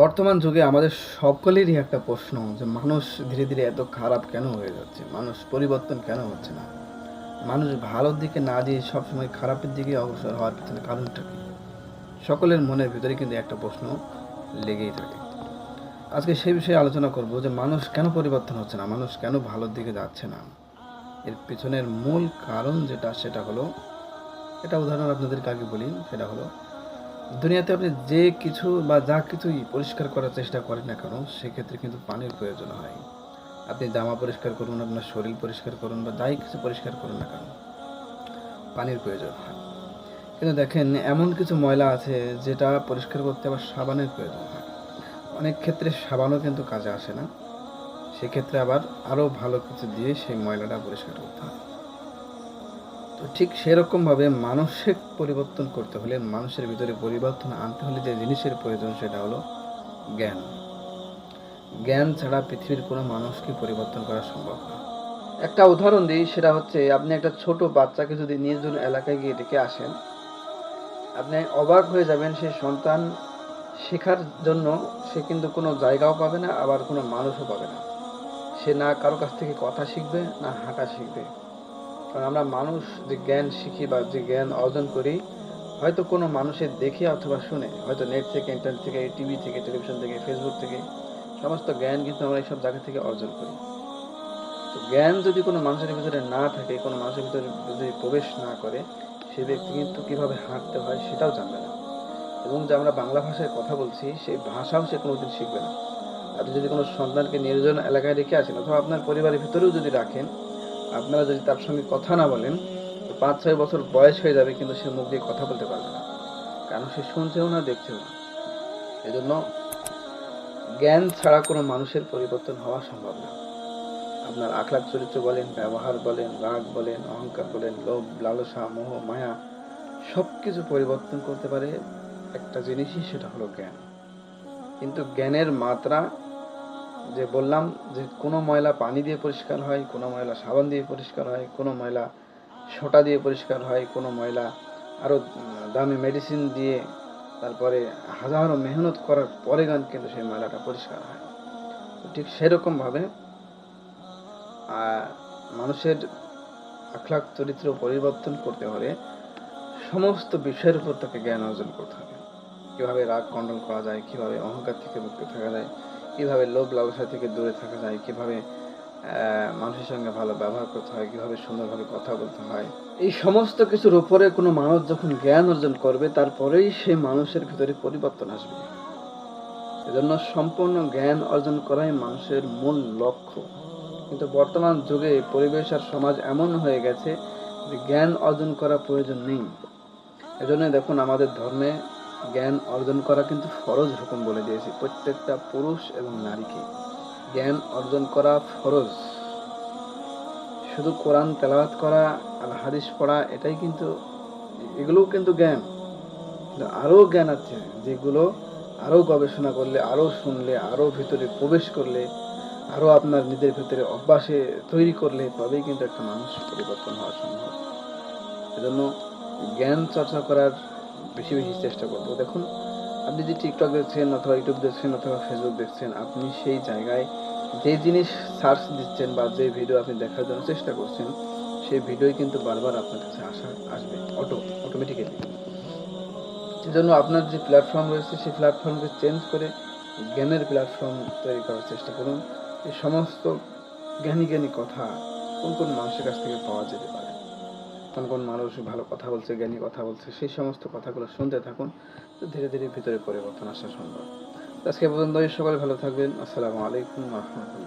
বর্তমান যুগে আমাদের সকলেরই একটা প্রশ্ন যে মানুষ ধীরে ধীরে এত খারাপ কেন হয়ে যাচ্ছে? মানুষ পরিবর্তন কেন হচ্ছে না? মানুষ ভালোর দিকে না দিয়ে সবসময় খারাপের দিকে অগ্রসর হওয়ার পিছনে কারণটা কি? সকলের মনের ভিতরে কিন্তু একটা প্রশ্ন লেগেই থাকে। আজকে সেই বিষয়ে আলোচনা করব যে মানুষ কেন পরিবর্তন হচ্ছে না? মানুষ কেন ভালোর দিকে যাচ্ছে না? এর পিছনের মূল কারণ যেটা, সেটা হলো, এটা উদাহরণ আপনাদেরকে আগে বলি, সেটা হলো দুনিয়াতে আপনি যে কিছু বা যা কিছুই পরিষ্কার করার চেষ্টা করেন না কেন, সেক্ষেত্রে কিন্তু পানির প্রয়োজন হয়। আপনি জামা পরিষ্কার করুন, আপনার শরীর পরিষ্কার করুন বা যাই কিছু পরিষ্কার করুন না কেন, পানির প্রয়োজন হয়। কিন্তু দেখেন, এমন কিছু ময়লা আছে যেটা পরিষ্কার করতে আবার সাবানের প্রয়োজন হয়। অনেক ক্ষেত্রে সাবানও কিন্তু কাজে আসে না। সেক্ষেত্রে আবার আরও ভালো কিছু দিয়ে সেই ময়লাটা পরিষ্কার করতে হয়। তো ঠিক সেরকমভাবে মানসিক পরিবর্তন করতে হলে মানুষের ভিতরে পরিবর্তন আনতে হলে যে জিনিসের প্রয়োজন সেটা হলো জ্ঞান। জ্ঞান ছাড়া পৃথিবীর কোনো মানুষকে পরিবর্তন করা সম্ভব না। একটা উদাহরণ দিই, সেটা হচ্ছে আপনি একটা ছোট বাচ্চাকে যদি নির্জন এলাকায় গিয়ে ডেকে আসেন, আপনি অবাক হয়ে যাবেন সেই সন্তান শেখার জন্য সে কিন্তু কোনো জায়গাও পাবে না, আবার কোনো মানুষও পাবে না। সে না কারও কাছ থেকে কথা শিখবে, না হাঁটা শিখবে। কারণ আমরা মানুষ যে জ্ঞান শিখি বা যে জ্ঞান অর্জন করি, হয়তো কোনো মানুষের দেখে অথবা শুনে, হয়তো নেট থেকে ইন্টারনেট থেকে টিভি থেকে টেলিভিশন থেকে ফেসবুক থেকে, সমস্ত জ্ঞান কিন্তু আমরা এইসব জায়গা থেকে অর্জন করি। তো জ্ঞান যদি কোনো মানুষের ভিতরে না থাকে, কোনো মানুষের ভিতরে যদি প্রবেশ না করে, সে ব্যক্তি কিন্তু কীভাবে হাঁটতে হয় সেটাও জানবে না। এবং যে আমরা বাংলা ভাষায় কথা বলছি, সেই ভাষাও সে কোনোদিন শিখবে না। আপনি যদি কোনো সন্তানকে নির্জন এলাকায় রেখে আসেন, অথবা আপনার পরিবারের ভিতরেও যদি রাখেন আপনারা যদি তার সঙ্গে কথা না বলেন পাঁচ, ছয় বছর বয়স হয়ে যাবে কিন্তু সে মুখ দিয়ে কথা বলতে পারবে না। কারণ সে শুনছেও না, দেখছেও না। এই জন্য জ্ঞান ছাড়া কোনো মানুষের পরিবর্তন হওয়া সম্ভব না। আপনার আখলাখ চরিত্র বলেন, ব্যবহার বলেন, রাগ বলেন, অহংকার বলেন, লোভ, লালসা, মোহ, মায়া সব কিছু পরিবর্তন করতে পারে একটা জিনিসই, সেটা হলো জ্ঞান। কিন্তু জ্ঞানের মাত্রা যে বললাম যে কোনো ময়লা পানি দিয়ে পরিষ্কার হয়, কোনো ময়লা সাবান দিয়ে পরিষ্কার হয়, কোনো ময়লা সোটা দিয়ে পরিষ্কার হয়, কোনো ময়লা আরও দামি মেডিসিন দিয়ে তারপরে হাজারো মেহনত করার পরে গান কিন্তু সেই ময়লাটা পরিষ্কার হয়। ঠিক সেরকমভাবে মানুষের আখলাক চরিত্র পরিবর্তন করতে হলে সমস্ত বিষয়ের উপর তাকে জ্ঞান অর্জন করতে হবে। কীভাবে রাগ কন্ট্রোল করা যায়, কীভাবে অহংকার থেকে মুক্ত থাকা যায় কীভাবে লোভ লালসা থেকে দূরে থাকা যায়, কীভাবে মানুষের সঙ্গে ভালো ব্যবহার করতে হয়, কীভাবে সুন্দরভাবে কথা বলতে হয়। এই সমস্ত কিছুর উপরে কোনো মানুষ যখন জ্ঞান অর্জন করবে, তারপরেই সেই মানুষের ভিতরে পরিবর্তন আসবে। এজন্য সম্পূর্ণ জ্ঞান অর্জন করাই মানুষের মূল লক্ষ্য। কিন্তু বর্তমান যুগে পরিবেশ আর সমাজ এমন হয়ে গেছে যে জ্ঞান অর্জন করা প্রয়োজন নেই। এজন্য দেখুন আমাদের ধর্মে জ্ঞান অর্জন করা কিন্তু ফরজ হুকুম বলে দিয়েছে, প্রত্যেকটা পুরুষ এবং নারীকে। জ্ঞান অর্জন করা ফরজ। শুধু কোরআন তেলাওয়াত করা আর হাদিস পড়া, এটাই কিন্তু, এগুলোও কিন্তু জ্ঞান। আরও জ্ঞান আছে, যেগুলো আরও গবেষণা করলে, আরও শুনলে, আরও ভিতরে প্রবেশ করলে, আরও আপনার নিজের ভিতরে অভ্যাসে তৈরি করলে, তবেই কিন্তু একটা মানুষ পরিবর্তন হওয়া সম্ভব। এজন্য জ্ঞান চর্চা করার বেশি বেশি চেষ্টা করব। দেখুন, আপনি যে টিকটক দেখছেন অথবা ইউটিউব দেখছেন অথবা ফেসবুক দেখছেন, আপনি সেই জায়গায় যে জিনিস সার্চ দিচ্ছেন বা যে ভিডিও আপনি দেখার জন্য চেষ্টা করছেন, সেই ভিডিওই কিন্তু বারবার আপনার কাছে আসা, আসবে অটো অটোমেটিক্যালি সেজন্য আপনার যে প্ল্যাটফর্ম রয়েছে, সেই প্ল্যাটফর্মকে চেঞ্জ করে জ্ঞানের প্ল্যাটফর্ম তৈরি করার চেষ্টা করুন। এই সমস্ত জ্ঞানী জ্ঞানী কথা কোন কোন মানুষের কাছ থেকে পাওয়া যেতে পারে? কোন কোন মানুষ ভালো কথা বলছে, জ্ঞানী কথা বলছে, সেই সমস্ত কথাগুলো শুনতে থাকুন, তো ধীরে ধীরে ভিতরে পরিবর্তন আসা সম্ভব। আজকে পর্যন্ত সকলে ভালো থাকবেন। আসসালামু আলাইকুম রহমতুল্লাহ।